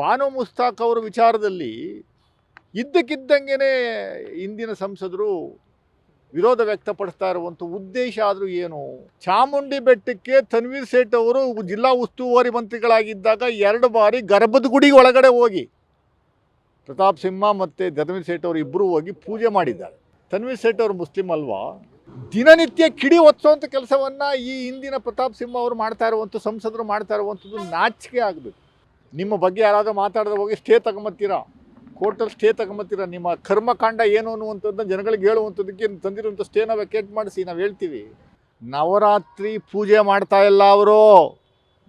ಬಾನು ಮುಸ್ತಾಕ್ ಅವರ ವಿಚಾರದಲ್ಲಿ ಇದ್ದಕ್ಕಿದ್ದಂಗೆ ಇಂದಿನ ಸಂಸದರು ವಿರೋಧ ವ್ಯಕ್ತಪಡಿಸ್ತಾ ಇರುವಂಥ ಉದ್ದೇಶ ಆದರೂ ಏನು? ಚಾಮುಂಡಿ ಬೆಟ್ಟಕ್ಕೆ ತನ್ವೀರ್ ಸೇಠ್ ಅವರು ಜಿಲ್ಲಾ ಉಸ್ತುವಾರಿ ಮಂತ್ರಿಗಳಾಗಿದ್ದಾಗ ಎರಡು ಬಾರಿ ಗರ್ಭದ ಗುಡಿ ಒಳಗಡೆ ಹೋಗಿ ಪ್ರತಾಪ್ ಸಿಂಹ ಮತ್ತು ಧನ್ವೀರ್ ಸೇಠ್ ಅವರು ಇಬ್ಬರು ಹೋಗಿ ಪೂಜೆ ಮಾಡಿದ್ದಾರೆ. ತನ್ವೀರ್ ಸೇಠ್ ಅವರು ಮುಸ್ಲಿಂ ಅಲ್ವಾ? ದಿನನಿತ್ಯ ಕಿಡಿ ಒತ್ತುವಂಥ ಕೆಲಸವನ್ನು ಈ ಹಿಂದಿನ ಪ್ರತಾಪ್ ಸಿಂಹ ಅವರು ಮಾಡ್ತಾ ಇರುವಂಥ, ಸಂಸದರು ಮಾಡ್ತಾ ಇರುವಂಥದ್ದು ನಾಚಿಕೆ ಆಗಬೇಕು. ನಿಮ್ಮ ಬಗ್ಗೆ ಯಾರಾದರೂ ಮಾತಾಡಿದ್ರೆ ಹೋಗಿ ಸ್ಟೇ ತಗೊಂಬತ್ತೀರಾ? ಕೋರ್ಟಲ್ಲಿ ಸ್ಟೇ ತಗೊಂಬತ್ತೀರಾ? ನಿಮ್ಮ ಕರ್ಮಕಾಂಡ ಏನು ಅನ್ನುವಂಥದ್ದನ್ನ ಜನಗಳಿಗೆ ಹೇಳುವಂಥದ್ದಕ್ಕೆ ತಂದಿರುವಂಥ ಸ್ಟೇನ ವೆಕೇಟ್ ಮಾಡಿಸಿ, ನಾವು ಹೇಳ್ತೀವಿ. ನವರಾತ್ರಿ ಪೂಜೆ ಮಾಡ್ತಾ ಇಲ್ಲ ಅವರು.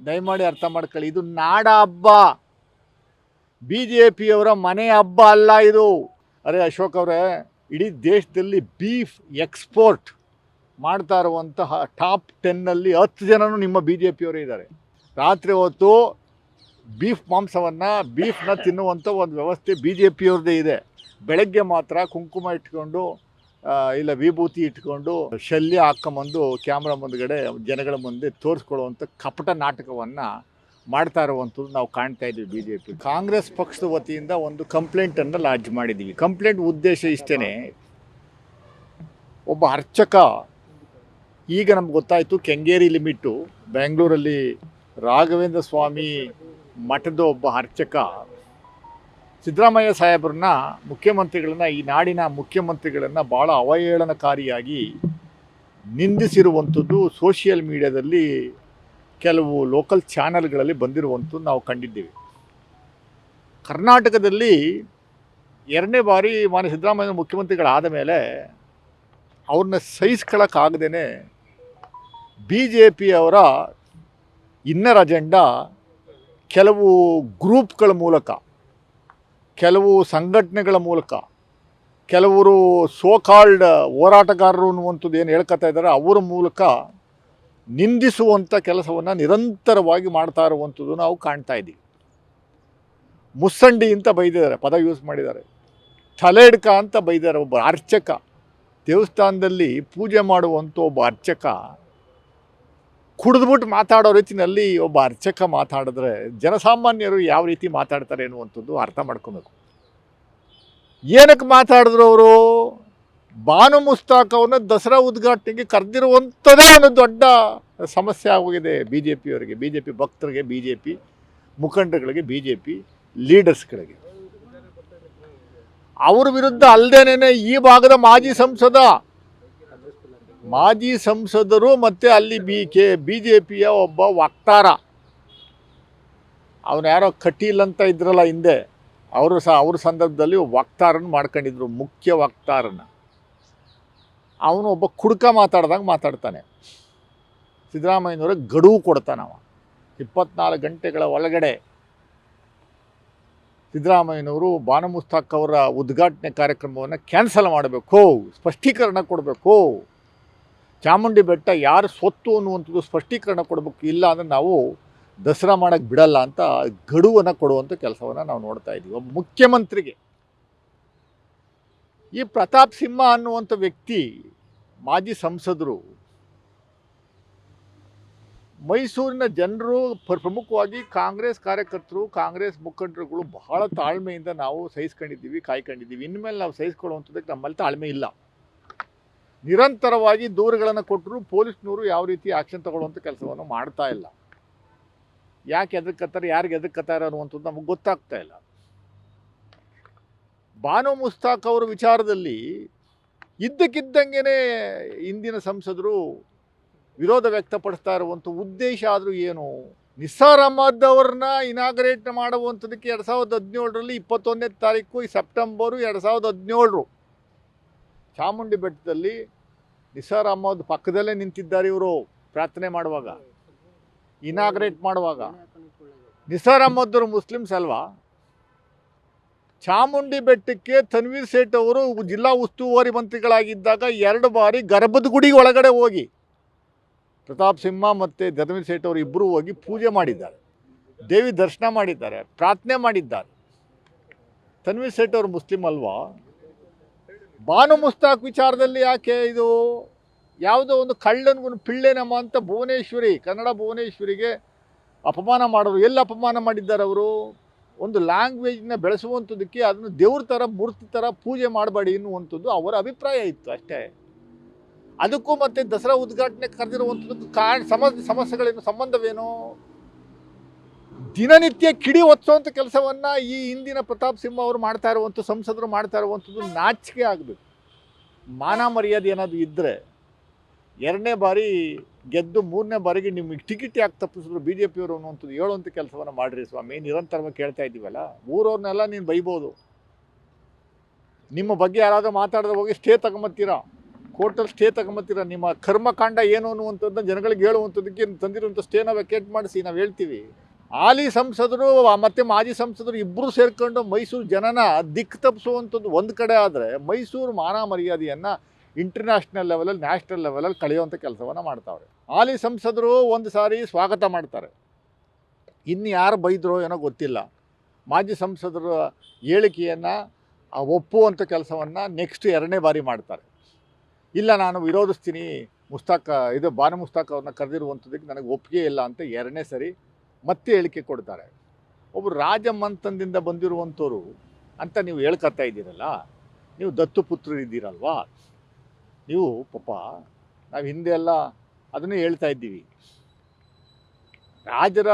ದಯಮಾಡಿ ಅರ್ಥ ಮಾಡ್ಕೊಳ್ಳಿ, ಇದು ನಾಡ ಹಬ್ಬ. ಬಿ ಜೆ ಪಿಯವರ ಮನೆ ಹಬ್ಬ ಅಲ್ಲ ಇದು. ಅರೆ ಅಶೋಕ್ ಅವರೇ, ಇಡೀ ದೇಶದಲ್ಲಿ ಬೀಫ್ ಎಕ್ಸ್ಪೋರ್ಟ್ ಮಾಡ್ತಾ ಇರುವಂತಹ ಟಾಪ್ ಟೆನ್ನಲ್ಲಿ ಹತ್ತು ಜನನು ನಿಮ್ಮ ಬಿ ಜೆ ಪಿಯವರೇ ಇದ್ದಾರೆ. ರಾತ್ರಿ ಹೊತ್ತು ಬೀಫ್ ಮಾಂಸವನ್ನು ಬೀಫ್ನ ತಿನ್ನುವಂಥ ಒಂದು ವ್ಯವಸ್ಥೆ ಬಿ ಜೆ ಪಿಯವ್ರದ್ದೇ ಇದೆ. ಬೆಳಗ್ಗೆ ಮಾತ್ರ ಕುಂಕುಮ ಇಟ್ಕೊಂಡು ಇಲ್ಲ ವಿಭೂತಿ ಇಟ್ಕೊಂಡು ಶಲ್ಯ ಹಾಕ್ಕೊಂಬಂದು ಕ್ಯಾಮ್ರಾ ಮುಂದ್ಗಡೆ ಜನಗಳ ಮುಂದೆ ತೋರಿಸ್ಕೊಳ್ಳುವಂಥ ಕಪಟ ನಾಟಕವನ್ನು ಮಾಡ್ತಾ ಇರುವಂಥದ್ದು ನಾವು ಕಾಣ್ತಾ ಇದ್ದೀವಿ ಬಿ ಜೆ ಪಿ ಕಾಂಗ್ರೆಸ್ ಪಕ್ಷದ ವತಿಯಿಂದ ಒಂದು ಕಂಪ್ಲೇಂಟನ್ನು ಲಾಡ್ಜ್ ಮಾಡಿದ್ದೀವಿ. ಕಂಪ್ಲೇಂಟ್ ಉದ್ದೇಶ ಇಷ್ಟೇ ಒಬ್ಬ ಅರ್ಚಕ, ಈಗ ನಮ್ಗೆ ಗೊತ್ತಾಯಿತು ಕೆಂಗೇರಿ ಲಿಮಿಟು, ಬೆಂಗಳೂರಲ್ಲಿ ರಾಘವೇಂದ್ರ ಸ್ವಾಮಿ ಮಠದ ಒಬ್ಬ ಅರ್ಚಕ ಸಿದ್ದರಾಮಯ್ಯ ಸಾಹೇಬ್ರನ್ನ ಮುಖ್ಯಮಂತ್ರಿಗಳನ್ನ, ಈ ನಾಡಿನ ಮುಖ್ಯಮಂತ್ರಿಗಳನ್ನು ಭಾಳ ಅವಹೇಳನಕಾರಿಯಾಗಿ ನಿಂದಿಸಿರುವಂಥದ್ದು ಸೋಷಿಯಲ್ ಮೀಡಿಯಾದಲ್ಲಿ ಕೆಲವು ಲೋಕಲ್ ಚಾನಲ್ಗಳಲ್ಲಿ ಬಂದಿರುವಂಥದ್ದು ನಾವು ಕಂಡಿದ್ದೀವಿ. ಕರ್ನಾಟಕದಲ್ಲಿ ಎರಡನೇ ಬಾರಿ ಮಾನ್ಯ ಸಿದ್ದರಾಮಯ್ಯ ಮುಖ್ಯಮಂತ್ರಿಗಳಾದ ಮೇಲೆ ಅವ್ರನ್ನ ಸಹಿಸ್ಕೊಳ್ಳೋಕ್ಕಾಗದೇ ಬಿ ಜೆ ಪಿಯವರ ಇನ್ನರ್ ಅಜೆಂಡಾ ಕೆಲವು ಗ್ರೂಪ್ಗಳ ಮೂಲಕ, ಕೆಲವು ಸಂಘಟನೆಗಳ ಮೂಲಕ, ಕೆಲವರು ಸೋಕಾಲ್ಡ್ ಹೋರಾಟಗಾರರು ಅನ್ನುವಂಥದ್ದು ಏನು ಹೇಳ್ಕೊತಾ ಇದ್ದಾರೆ, ಅವರ ಮೂಲಕ ನಿಂದಿಸುವಂಥ ಕೆಲಸವನ್ನು ನಿರಂತರವಾಗಿ ಮಾಡ್ತಾ ಇರುವಂಥದ್ದು ನಾವು ಕಾಣ್ತಾ ಇದ್ದೀವಿ. ಮುಸ್ಸಂಡಿ ಅಂತ ಬೈದಿದ್ದಾರೆ, ಪದ ಯೂಸ್ ಮಾಡಿದ್ದಾರೆ. ತಲೆಡ್ಕ ಅಂತ ಬೈದಿದ್ದಾರೆ ಒಬ್ಬ ಅರ್ಚಕ. ದೇವಸ್ಥಾನದಲ್ಲಿ ಪೂಜೆ ಮಾಡುವಂಥ ಒಬ್ಬ ಅರ್ಚಕ ಕುಡಿದ್ಬಿಟ್ಟು ಮಾತಾಡೋ ರೀತಿಯಲ್ಲಿ ಒಬ್ಬ ಅರ್ಚಕ ಮಾತಾಡಿದ್ರೆ ಜನಸಾಮಾನ್ಯರು ಯಾವ ರೀತಿ ಮಾತಾಡ್ತಾರೆ ಅನ್ನುವಂಥದ್ದು ಅರ್ಥ ಮಾಡ್ಕೋಬೇಕು. ಏನಕ್ಕೆ ಮಾತಾಡಿದ್ರು ಅವರು? ಬಾನು ಮುಸ್ತಾಕ್ ದಸರಾ ಉದ್ಘಾಟನೆಗೆ ಕರೆದಿರುವಂಥದ್ದೇ ಒಂದು ದೊಡ್ಡ ಸಮಸ್ಯೆ ಆಗೋಗಿದೆ ಬಿ ಜೆ ಪಿಯವರಿಗೆ ಬಿ ಜೆ ಪಿ ಭಕ್ತರಿಗೆ ಬಿ ಜೆ ಪಿ ಮುಖಂಡಗಳಿಗೆ ಬಿ ಜೆ ಪಿ ಲೀಡರ್ಸ್ಗಳಿಗೆ. ಅವ್ರ ವಿರುದ್ಧ ಅಲ್ಲದೇನೆ ಈ ಭಾಗದ ಮಾಜಿ ಸಂಸದ ಮಾಜಿ ಸಂಸದರು ಮತ್ತು ಅಲ್ಲಿ ಬಿ ಕೆ, ಬಿ ಜೆ ಪಿಯ ಒಬ್ಬ ವಕ್ತಾರ. ಅವನು ಯಾರೋ ಕಟೀಲ್ ಅಂತ ಇದ್ರಲ್ಲ ಹಿಂದೆ, ಅವರು ಸಹ ಅವ್ರ ಸಂದರ್ಭದಲ್ಲಿ ವಕ್ತಾರನ ಮಾಡ್ಕೊಂಡಿದ್ರು, ಮುಖ್ಯ ವಕ್ತಾರನ ಅವನು ಒಬ್ಬ ಕುಡ್ಕ ಮಾತಾಡ್ದಂಗೆ ಮಾತಾಡ್ತಾನೆ. ಸಿದ್ದರಾಮಯ್ಯನವ್ರಿಗೆ ಗಡುವು ಕೊಡ್ತಾನವ ಇಪ್ಪತ್ನಾಲ್ಕು ಗಂಟೆಗಳ ಒಳಗಡೆ ಸಿದ್ದರಾಮಯ್ಯನವರು ಬಾನಮುಸ್ತಾಕ್ ಅವರ ಉದ್ಘಾಟನೆ ಕಾರ್ಯಕ್ರಮವನ್ನು ಕ್ಯಾನ್ಸಲ್ ಮಾಡಬೇಕು, ಸ್ಪಷ್ಟೀಕರಣ ಕೊಡಬೇಕು. ಚಾಮುಂಡಿ ಬೆಟ್ಟ ಯಾರು ಸ್ವತ್ತು ಅನ್ನುವಂಥದ್ದು ಸ್ಪಷ್ಟೀಕರಣ ಕೊಡಬೇಕು ಇಲ್ಲ ಅಂದರೆ ನಾವು ದಸರಾ ಮಾಡೋಕ್ಕೆ ಬಿಡಲ್ಲ ಅಂತ ಗಡುವನ್ನು ಕೊಡುವಂಥ ಕೆಲಸವನ್ನು ನಾವು ನೋಡ್ತಾ ಇದ್ದೀವಿ ಒಬ್ಬ ಮುಖ್ಯಮಂತ್ರಿಗೆ ಈ ಪ್ರತಾಪ್ ಸಿಂಹ ಅನ್ನುವಂಥ ವ್ಯಕ್ತಿ, ಮಾಜಿ ಸಂಸದರು, ಮೈಸೂರಿನ ಜನರು ಪ್ರ- ಪ್ರಮುಖವಾಗಿ ಕಾಂಗ್ರೆಸ್ ಕಾರ್ಯಕರ್ತರು, ಕಾಂಗ್ರೆಸ್ ಮುಖಂಡರುಗಳು ಬಹಳ ತಾಳ್ಮೆಯಿಂದ ನಾವು ಸಹಿಸ್ಕೊಂಡಿದ್ದೀವಿ, ಕಾಯ್ಕೊಂಡಿದ್ದೀವಿ. ಇನ್ಮೇಲೆ ನಾವು ಸಹಿಸ್ಕೊಳ್ಳುವಂಥದ್ದಕ್ಕೆ ನಮ್ಮಲ್ಲಿ ತಾಳ್ಮೆ ಇಲ್ಲ. ನಿರಂತರವಾಗಿ ದೂರುಗಳನ್ನು ಕೊಟ್ಟರು ಪೊಲೀಸ್ನವರು ಯಾವ ರೀತಿ ಆಕ್ಷನ್ ತಗೊಳ್ಳುವಂಥ ಕೆಲಸವನ್ನು ಮಾಡ್ತಾ ಇಲ್ಲ. ಯಾಕೆ ಎದಕ್ಕತ್ತಾರೆ ಯಾರಿಗೆ ಎದಕ್ಕತ್ತಾರೆ ಅನ್ನುವಂಥದ್ದು ನಮಗೆ ಗೊತ್ತಾಗ್ತಾ ಇಲ್ಲ. ಬಾನು ಮುಸ್ತಾಕ್ ಅವರ ವಿಚಾರದಲ್ಲಿ ಇದ್ದಕ್ಕಿದ್ದಂಗೆ ಇಂದಿನ ಸಂಸದರು ವಿರೋಧ ವ್ಯಕ್ತಪಡಿಸ್ತಾ ಇರುವಂಥ ಉದ್ದೇಶ ಆದರೂ ಏನು? ನಿಸ್ಸಾರ್ ಅಹಮದ್ ಅವ್ರನ್ನ ಇನಾಗ್ರೇಟ್ ಮಾಡುವಂಥದಕ್ಕೆ ಎರಡು ಸಾವಿರದ ಹದಿನೇಳರಲ್ಲಿ ಇಪ್ಪತ್ತೊಂದನೇ ತಾರೀಕು, ಈ ಸೆಪ್ಟೆಂಬರು ಎರಡು ಸಾವಿರದ ಹದಿನೇಳರು ಚಾಮುಂಡಿ ಬೆಟ್ಟದಲ್ಲಿ ನಿಸಾರ್ ಅಹಮದ್ ಪಕ್ಕದಲ್ಲೇ ನಿಂತಿದ್ದಾರೆ ಇವರು ಪ್ರಾರ್ಥನೆ ಮಾಡುವಾಗ ಇನಾಗ್ರೇಟ್ ಮಾಡುವಾಗ. ನಿಸಾರ್ ಅಹಮದ್ ಅವರು ಮುಸ್ಲಿಮ್ಸ್ ಅಲ್ವಾ? ಚಾಮುಂಡಿ ಬೆಟ್ಟಕ್ಕೆ ತನ್ವೀರ್ ಸೇಠ್ ಅವರು ಜಿಲ್ಲಾ ಉಸ್ತುವಾರಿ ಮಂತ್ರಿಗಳಾಗಿದ್ದಾಗ ಎರಡು ಬಾರಿ ಗರ್ಭದ ಗುಡಿ ಒಳಗಡೆ ಹೋಗಿ ಪ್ರತಾಪ್ ಸಿಂಹ ಮತ್ತು ಧರ್ಮೀರ್ ಸೇಠ್ ಅವರು ಇಬ್ಬರು ಹೋಗಿ ಪೂಜೆ ಮಾಡಿದ್ದಾರೆ. ದೇವಿ ದರ್ಶನ ಮಾಡಿದ್ದಾರೆ, ಪ್ರಾರ್ಥನೆ ಮಾಡಿದ್ದಾರೆ. ತನ್ವೀರ್ ಸೇಠ್ ಅವರು ಮುಸ್ಲಿಂ ಅಲ್ವಾ? ಬಾನು ಮುಸ್ತಾಕ್ ವಿಚಾರದಲ್ಲಿ ಯಾಕೆ ಇದು ಯಾವುದೋ ಒಂದು ಕಳ್ಳನಿಗೂ ಪಿಳ್ಳೆನಮ್ಮ ಅಂತ ಭುವನೇಶ್ವರಿ, ಕನ್ನಡ ಭುವನೇಶ್ವರಿಗೆ ಅಪಮಾನ ಮಾಡೋರು, ಎಲ್ಲಿ ಅಪಮಾನ ಮಾಡಿದ್ದಾರೆ ಅವರು? ಒಂದು ಲ್ಯಾಂಗ್ವೇಜ್ನ ಬೆಳೆಸುವಂಥದ್ದಕ್ಕೆ ಅದನ್ನು ದೇವ್ರ ಥರ, ಮೂರ್ತಿ ಥರ ಪೂಜೆ ಮಾಡಬೇಡಿ ಎನ್ನುವಂಥದ್ದು ಅವರ ಅಭಿಪ್ರಾಯ ಇತ್ತು ಅಷ್ಟೇ. ಅದಕ್ಕೂ ಮತ್ತು ದಸರಾ ಉದ್ಘಾಟನೆ ಕರೆದಿರುವಂಥದ್ದು ಕಾರಣ ಸಮ ಸಮಸ್ಯೆಗಳೇನು ಸಂಬಂಧವೇನು? ದಿನನಿತ್ಯ ಕಿಡಿ ಒತ್ತುವಂಥ ಕೆಲಸವನ್ನು ಈ ಹಿಂದಿನ ಪ್ರತಾಪ್ ಸಿಂಹ ಅವರು ಮಾಡ್ತಾ ಇರುವಂಥ ಸಂಸದರು ಮಾಡ್ತಾ ಇರುವಂಥದ್ದು ನಾಚಿಕೆ ಆಗಬೇಕು. ಮಾನ ಮರ್ಯಾದೆ ಏನಾದರೂ ಇದ್ದರೆ ಎರಡನೇ ಬಾರಿ ಗೆದ್ದು ಮೂರನೇ ಬಾರಿಗೆ ನಿಮಗೆ ಟಿಕೆಟ್ ಯಾಕೆ ತಪ್ಪಿಸಿದ್ರು ಬಿ ಜೆ ಪಿಯವರು ಅನ್ನುವಂಥದ್ದು ಹೇಳುವಂಥ ಕೆಲಸವನ್ನು ಮಾಡಿರಿ ಸ್ವಾಮಿ. ನಿರಂತರವಾಗಿ ಕೇಳ್ತಾ ಇದ್ದೀವಲ್ಲ? ಊರವ್ರನ್ನೆಲ್ಲ ನೀನು ಬೈಬೋದು. ನಿಮ್ಮ ಬಗ್ಗೆ ಯಾರಾದರೂ ಮಾತಾಡಿದ್ರೆ ಹೋಗಿ ಸ್ಟೇ ತಗೊಂಬತ್ತೀರಾ? ಕೋರ್ಟಲ್ಲಿ ಸ್ಟೇ ತಗೊಂಬತ್ತೀರಾ? ನಿಮ್ಮ ಕರ್ಮಕಾಂಡ ಏನು ಅನ್ನುವಂಥದ್ದನ್ನ ಜನಗಳಿಗೆ ಹೇಳುವಂಥದ್ದಕ್ಕೆ ತಂದಿರುವಂಥ ಸ್ಟೇನ ವೆಕೇಟ್ ಮಾಡಿಸಿ, ನಾವು ಹೇಳ್ತೀವಿ. ಹಾಲಿ ಸಂಸದರು ಮತ್ತು ಮಾಜಿ ಸಂಸದರು ಇಬ್ಬರು ಸೇರ್ಕೊಂಡು ಮೈಸೂರು ಜನನ ದಿಕ್ಕು ತಪ್ಪಿಸುವಂಥದ್ದು ಒಂದು ಕಡೆ ಆದರೆ ಮೈಸೂರು ಮಾನ ಮರ್ಯಾದೆಯನ್ನು ಇಂಟರ್ನ್ಯಾಷನಲ್ ಲೆವೆಲಲ್ಲಿ ನ್ಯಾಷನಲ್ ಲೆವೆಲಲ್ಲಿ ಕಳೆಯುವಂಥ ಕೆಲಸವನ್ನು ಮಾಡ್ತಾವ್ರೆ. ಹಾಲಿ ಸಂಸದರು ಒಂದು ಸಾರಿ ಸ್ವಾಗತ ಮಾಡ್ತಾರೆ. ಇನ್ನು ಯಾರು ಬೈದರೋ ಏನೋ ಗೊತ್ತಿಲ್ಲ. ಮಾಜಿ ಸಂಸದರ ಹೇಳಿಕೆಯನ್ನು ಒಪ್ಪುವಂಥ ಕೆಲಸವನ್ನು ನೆಕ್ಸ್ಟ್ ಎರಡನೇ ಬಾರಿ ಮಾಡ್ತಾರೆ. ಇಲ್ಲ, ನಾನು ವಿರೋಧಿಸ್ತೀನಿ, ಮುಸ್ತಾಕ, ಇದು ಬಾನು ಮುಸ್ತಾಕ್ ಅವ್ರನ್ನ ಕರೆದಿರುವಂಥದ್ದಕ್ಕೆ ನನಗೆ ಒಪ್ಪಿಗೆ ಇಲ್ಲ ಅಂತ ಎರಡನೇ ಸರಿ ಮತ್ತೆ ಹೇಳಿಕೆ ಕೊಡ್ತಾರೆ. ಒಬ್ಬರು ರಾಜಮಂತನದಿಂದ ಬಂದಿರುವಂಥವ್ರು ಅಂತ ನೀವು ಹೇಳ್ಕೊತಾ ಇದ್ದೀರಲ್ಲ, ನೀವು ದತ್ತು ಪುತ್ರರು ಇದ್ದೀರಲ್ವಾ ನೀವು ಪಾಪ, ನಾವು ಹಿಂದೆ ಎಲ್ಲ ಅದನ್ನೇ ಹೇಳ್ತಾ ಇದ್ದೀವಿ. ರಾಜರ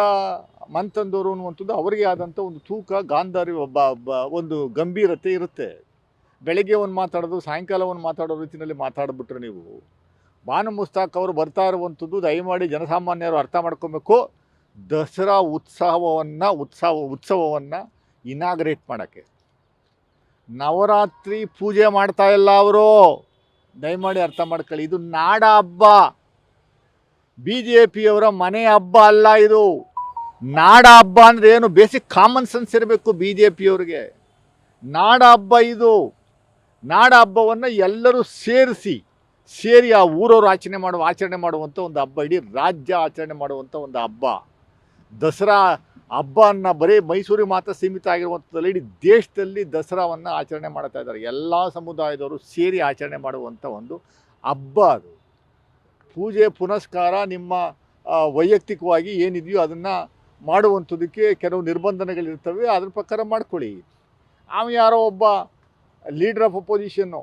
ಮಂತಂದವರು ಅನ್ನುವಂಥದ್ದು ಅವರಿಗೆ ಆದಂಥ ಒಂದು ತೂಕ, ಗಾಂಧಾರಿ ಒಬ್ಬ ಒಬ್ಬ ಒಂದು ಗಂಭೀರತೆ ಇರುತ್ತೆ. ಬೆಳಗ್ಗೆ ಒಂದು ಮಾತಾಡೋದು, ಸಾಯಂಕಾಲ ಒಂದು ಮಾತಾಡೋ ರೀತಿಯಲ್ಲಿ ಮಾತಾಡಿಬಿಟ್ರೆ ನೀವು ಬಾನು ಮುಸ್ತಾಕ್ ಅವರು ಬರ್ತಾ ಇರುವಂಥದ್ದು ದಯಮಾಡಿ ಜನಸಾಮಾನ್ಯರು ಅರ್ಥ ಮಾಡ್ಕೊಬೇಕು. ದಸರಾ ಉತ್ಸವವನ್ನು, ಉತ್ಸವ, ಉತ್ಸವವನ್ನು ಇನಾಗ್ರೇಟ್ ಮಾಡೋಕ್ಕೆ. ನವರಾತ್ರಿ ಪೂಜೆ ಮಾಡ್ತಾ ಇಲ್ಲ ಅವರು. ದಯಮಾಡಿ ಅರ್ಥ ಮಾಡ್ಕೊಳ್ಳಿ, ಇದು ನಾಡ ಹಬ್ಬ. ಬಿ ಜೆ ಪಿಯವರ ಮನೆ ಹಬ್ಬ ಅಲ್ಲ ಇದು. ನಾಡ ಹಬ್ಬ ಅಂದರೆ ಏನು? ಬೇಸಿಕ್ ಕಾಮನ್ ಸೆನ್ಸ್ ಇರಬೇಕು ಬಿ ಜೆ ಪಿಯವ್ರಿಗೆ ನಾಡ ಹಬ್ಬ ಇದು. ನಾಡ ಹಬ್ಬವನ್ನು ಎಲ್ಲರೂ ಸೇರಿಸಿ, ಸೇರಿ ಆ ಊರವರು ಆಚರಣೆ ಮಾಡುವ, ಆಚರಣೆ ಮಾಡುವಂಥ ಒಂದು ಹಬ್ಬ, ಇಡೀ ರಾಜ್ಯ ಆಚರಣೆ ಮಾಡುವಂಥ ಒಂದು ಹಬ್ಬ. ದಸರಾ ಹಬ್ಬವನ್ನು ಬರೀ ಮೈಸೂರಿಗೆ ಮಾತ್ರ ಸೀಮಿತ ಆಗಿರುವಂಥದ್ದಲ್ಲ ಇಡೀ ದೇಶದಲ್ಲಿ ದಸರಾವನ್ನು ಆಚರಣೆ ಮಾಡ್ತಾ ಇದ್ದಾರೆ. ಎಲ್ಲ ಸಮುದಾಯದವರು ಸೇರಿ ಆಚರಣೆ ಮಾಡುವಂಥ ಒಂದು ಹಬ್ಬ ಅದು. ಪೂಜೆ, ಪುನಸ್ಕಾರ ನಿಮ್ಮ ವೈಯಕ್ತಿಕವಾಗಿ ಏನಿದೆಯೋ ಅದನ್ನು ಮಾಡುವಂಥದ್ದಕ್ಕೆ ಕೆಲವು ನಿರ್ಬಂಧನೆಗಳಿರ್ತವೆ. ಅದ್ರ ಪ್ರಕಾರ ಮಾಡ್ಕೊಳ್ಳಿ. ಆಮೇಲೆ ಯಾರೋ ಒಬ್ಬ ಲೀಡರ್ ಆಫ್ ಅಪೋಸಿಷನ್ನು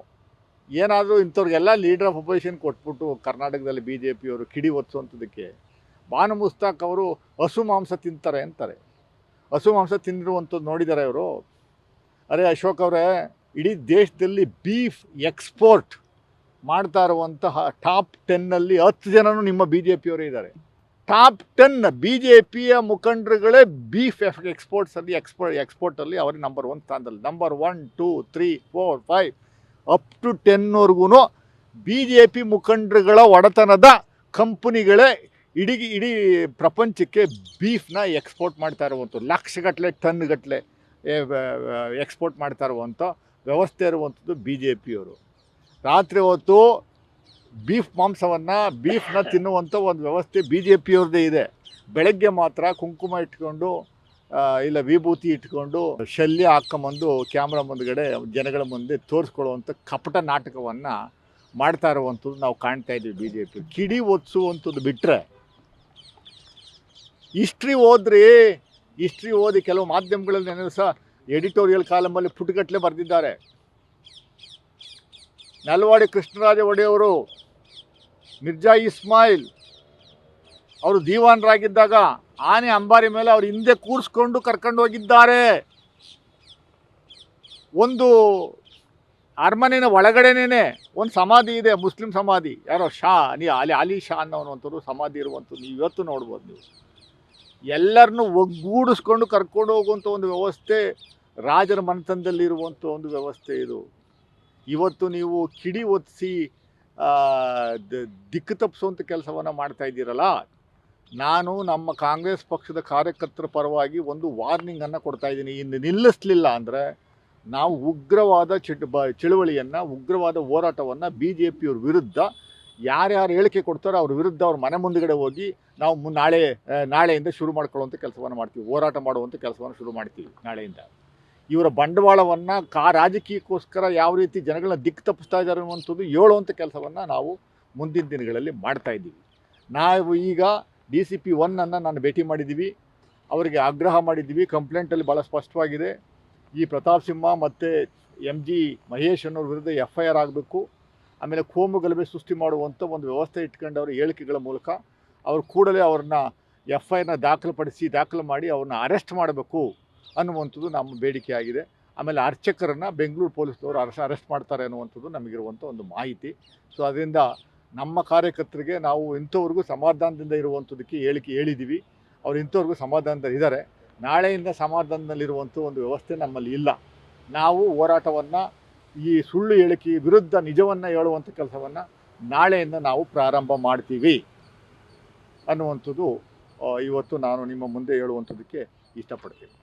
ಏನಾದರೂ ಇಂಥವ್ರಿಗೆಲ್ಲ ಲೀಡರ್ ಆಫ್ ಅಪೋಸಿಷನ್ ಕೊಟ್ಬಿಟ್ಟು ಕರ್ನಾಟಕದಲ್ಲಿ ಬಿ ಜೆ ಪಿಯವರು ಕಿಡಿ ಒತ್ಸುವಂಥದ್ದಕ್ಕೆ ಬಾನು ಮುಸ್ತಾಕ್ ಅವರು ಹಸು ಮಾಂಸ ತಿಂತಾರೆ ಅಂತಾರೆ. ಹಸು ಮಾಂಸ ತಿಂದಿರುವಂಥದ್ದು ನೋಡಿದ್ದಾರೆ ಅವರು ಅರೆ ಅಶೋಕ್ ಅವರೇ, ಇಡೀ ದೇಶದಲ್ಲಿ ಬೀಫ್ ಎಕ್ಸ್ಪೋರ್ಟ್ ಮಾಡ್ತಾ ಇರುವಂತಹ ಟಾಪ್ ಟೆನ್ನಲ್ಲಿ ಹತ್ತು ಜನನು ನಿಮ್ಮ ಬಿ ಜೆ ಪಿಯವರೇ ಇದ್ದಾರೆ. ಟಾಪ್ ಟೆನ್ ಬಿ ಜೆ ಪಿಯ ಮುಖಂಡರುಗಳೇ ಬೀಫ್ ಎಫ್ ಎಕ್ಸ್ಪೋರ್ಟ್ಸಲ್ಲಿ ಎಕ್ಸ್ಪೋರ್ಟ್ ಎಕ್ಸ್ಪೋರ್ಟಲ್ಲಿ ಅವರೇ ನಂಬರ್ ಒನ್ ಸ್ಥಾನದಲ್ಲಿ. Number one two three four five up to ಟೆನ್ವರೆಗೂ B J P ಮುಖಂಡರುಗಳ ಒಡೆತನದ ಕಂಪನಿಗಳೇ ಇಡೀ ಇಡೀ ಪ್ರಪಂಚಕ್ಕೆ ಬೀಫ್ನ ಎಕ್ಸ್ಪೋರ್ಟ್ ಮಾಡ್ತಾ ಇರುವಂಥದ್ದು ಲಕ್ಷಗಟ್ಟಲೆ ಟನ್ಗಟ್ಟಲೆ ಎಕ್ಸ್ಪೋರ್ಟ್ ಮಾಡ್ತಾ ಇರುವಂಥ ವ್ಯವಸ್ಥೆ ಇರುವಂಥದ್ದು ಬಿ ಜೆ ಪಿಯವರು ರಾತ್ರಿ ಹೊತ್ತು ಬೀಫ್ ಮಾಂಸವನ್ನು ಬೀಫ್ನ ತಿನ್ನುವಂಥ ಒಂದು ವ್ಯವಸ್ಥೆ ಬಿ ಜೆ ಪಿಯವ್ರದ್ದೇ ಇದೆ. ಬೆಳಗ್ಗೆ ಮಾತ್ರ ಕುಂಕುಮ ಇಟ್ಕೊಂಡು ಇಲ್ಲ ವಿಭೂತಿ ಇಟ್ಕೊಂಡು ಶಲ್ಯ ಹಾಕೊಂಬಂದು ಕ್ಯಾಮ್ರಾ ಮುಂದ್ಗಡೆ ಜನಗಳ ಮುಂದೆ ತೋರಿಸ್ಕೊಳ್ಳುವಂಥ ಕಪಟ ನಾಟಕವನ್ನು ಮಾಡ್ತಾ ಇರುವಂಥದ್ದು ನಾವು ಕಾಣ್ತಾ ಇದ್ದೀವಿ ಬಿ ಜೆ ಪಿ ಕಿಡಿ ಒದಿಸುವಂಥದ್ದು ಬಿಟ್ಟರೆ ಹಿಸ್ಟ್ರಿ ಓದ್ರಿ ಹಿಸ್ಟ್ರಿ ಓದಿ ಕೆಲವು ಮಾಧ್ಯಮಗಳಲ್ಲಿ ನೆನೆ ಸಹ ಎಡಿಟೋರಿಯಲ್ ಕಾಲಮಲ್ಲಿ ಪುಟಗಟ್ಟಲೆ ಬರೆದಿದ್ದಾರೆ. ನಲ್ವಾಡಿ ಕೃಷ್ಣರಾಜ ಒಡೆಯವರು, ಮಿರ್ಜಾ ಇಸ್ಮಾಯಿಲ್ ಅವರು ದೀವಾನರಾಗಿದ್ದಾಗ ಆನೆ ಅಂಬಾರಿ ಮೇಲೆ ಅವರು ಹಿಂದೆ ಕೂರಿಸ್ಕೊಂಡು ಕರ್ಕೊಂಡು ಹೋಗಿದ್ದಾರೆ. ಒಂದು ಅರಮನೆಯ ಒಳಗಡೆನೇ ಒಂದು ಸಮಾಧಿ ಇದೆ, ಮುಸ್ಲಿಂ ಸಮಾಧಿ. ಯಾರೋ ಶಾ ನೀ ಅಲಿ ಅಲಿ ಶಾ ಅನ್ನೋವಂಥವ್ರು ಸಮಾಧಿ ಇರುವಂಥದ್ದು ನೀವು ಇವತ್ತು ನೋಡ್ಬೋದು ನೀವು. ಎಲ್ಲರನ್ನೂ ಒಗ್ಗೂಡಿಸ್ಕೊಂಡು ಕರ್ಕೊಂಡು ಹೋಗುವಂಥ ಒಂದು ವ್ಯವಸ್ಥೆ ರಾಜರ ಮನೆತನದಲ್ಲಿರುವಂಥ ಒಂದು ವ್ಯವಸ್ಥೆ ಇದು. ಇವತ್ತು ನೀವು ಕಿಡಿ ಒತ್ತಿಸಿ ದಿಕ್ಕು ತಪ್ಪಿಸುವಂಥ ಕೆಲಸವನ್ನು ಮಾಡ್ತಾ ಇದ್ದೀರಲ್ಲ, ನಾನು ನಮ್ಮ ಕಾಂಗ್ರೆಸ್ ಪಕ್ಷದ ಕಾರ್ಯಕರ್ತರ ಪರವಾಗಿ ಒಂದು ವಾರ್ನಿಂಗನ್ನು ಕೊಡ್ತಾ ಇದ್ದೀನಿ. ಇನ್ನು ನಿಲ್ಲಿಸಲಿಲ್ಲ ಅಂದರೆ ನಾವು ಉಗ್ರವಾದ ಚಿಟ್ ಬ ಚಳುವಳಿಯನ್ನು, ಉಗ್ರವಾದ ಹೋರಾಟವನ್ನು ಬಿ ಜೆ ಪಿಯವ್ರ ವಿರುದ್ಧ ಯಾರ್ಯಾರು ಹೇಳಿಕೆ ಕೊಡ್ತಾರೋ ಅವ್ರ ವಿರುದ್ಧ ಅವ್ರ ಮನೆ ಮುಂದುಗಡೆ ಹೋಗಿ ನಾವು ನಾಳೆ ನಾಳೆಯಿಂದ ಶುರು ಮಾಡ್ಕೊಳ್ಳುವಂಥ ಕೆಲಸವನ್ನು ಮಾಡ್ತೀವಿ. ಹೋರಾಟ ಮಾಡುವಂಥ ಕೆಲಸವನ್ನು ಶುರು ಮಾಡ್ತೀವಿ ನಾಳೆಯಿಂದ. ಇವರ ಬಂಡವಾಳವನ್ನು ಕಾ ರಾಜಕೀಯಕ್ಕೋಸ್ಕರ ಯಾವ ರೀತಿ ಜನಗಳನ್ನ ದಿಕ್ಕು ತಪ್ಪಿಸ್ತಾ ಇದ್ದಾರೆ ಅನ್ನುವಂಥದ್ದು ಹೇಳುವಂಥ ಕೆಲಸವನ್ನು ನಾವು ಮುಂದಿನ ದಿನಗಳಲ್ಲಿ ಮಾಡ್ತಾ ಇದ್ದೀವಿ. ನಾವು ಈಗ ಡಿ ಸಿ ಪಿ ಒನ್ನನ್ನು ನಾನು ಭೇಟಿ ಮಾಡಿದ್ದೀವಿ. ಅವರಿಗೆ ಆಗ್ರಹ ಮಾಡಿದ್ದೀವಿ. ಕಂಪ್ಲೇಂಟಲ್ಲಿ ಭಾಳ ಸ್ಪಷ್ಟವಾಗಿದೆ. ಈ ಪ್ರತಾಪ್ ಸಿಂಹ ಮತ್ತು ಎಂ ಜಿ ಮಹೇಶ್ ಅನ್ನೋರ ವಿರುದ್ಧ ಎಫ್ ಐ ಆರ್ ಆಗಬೇಕು. ಆಮೇಲೆ ಕೋಮು ಗಲಭೆ ಸೃಷ್ಟಿ ಮಾಡುವಂಥ ಒಂದು ವ್ಯವಸ್ಥೆ ಇಟ್ಕೊಂಡು ಅವರ ಹೇಳಿಕೆಗಳ ಮೂಲಕ ಅವರು ಕೂಡಲೇ ಅವ್ರನ್ನ ಎಫ್ ಐ ಆರ್ನ ದಾಖಲುಪಡಿಸಿ ದಾಖಲು ಮಾಡಿ ಅವ್ರನ್ನ ಅರೆಸ್ಟ್ ಮಾಡಬೇಕು ಅನ್ನುವಂಥದ್ದು ನಮ್ಮ ಬೇಡಿಕೆಯಾಗಿದೆ ಆಮೇಲೆ ಅರ್ಚಕರನ್ನು ಬೆಂಗಳೂರು ಪೊಲೀಸ್ನವರು ಅರೆಸ್ಟ್ ಅರೆಸ್ಟ್ ಮಾಡ್ತಾರೆ ಅನ್ನುವಂಥದ್ದು ನಮಗಿರುವಂಥ ಒಂದು ಮಾಹಿತಿ. ಸೊ ಅದರಿಂದ ನಮ್ಮ ಕಾರ್ಯಕರ್ತರಿಗೆ ನಾವು ಇಂಥವ್ರಿಗೂ ಸಮಾಧಾನದಿಂದ ಇರುವಂಥದ್ದಕ್ಕೆ ಹೇಳಿಕೆ ಹೇಳಿದ್ದೀವಿ ಅವ್ರು ಇಂಥವ್ರಿಗೂ ಸಮಾಧಾನದಲ್ಲಿ ಇದ್ದಾರೆ. ನಾಳೆಯಿಂದ ಸಮಾಧಾನದಲ್ಲಿರುವಂಥ ಒಂದು ವ್ಯವಸ್ಥೆ ನಮ್ಮಲ್ಲಿ ಇಲ್ಲ. ನಾವು ಹೋರಾಟವನ್ನು ಈ ಸುಳ್ಳು ಹೇಳಿಕೆ ವಿರುದ್ಧ ನಿಜವನ್ನು ಹೇಳುವಂಥ ಕೆಲಸವನ್ನು ನಾಳೆಯಿಂದ ನಾವು ಪ್ರಾರಂಭ ಮಾಡ್ತೀವಿ ಅನ್ನುವಂಥದ್ದು ಇವತ್ತು ನಾನು ನಿಮ್ಮ ಮುಂದೆ ಹೇಳುವಂಥದ್ದಕ್ಕೆ ಇಷ್ಟಪಡ್ತೀನಿ.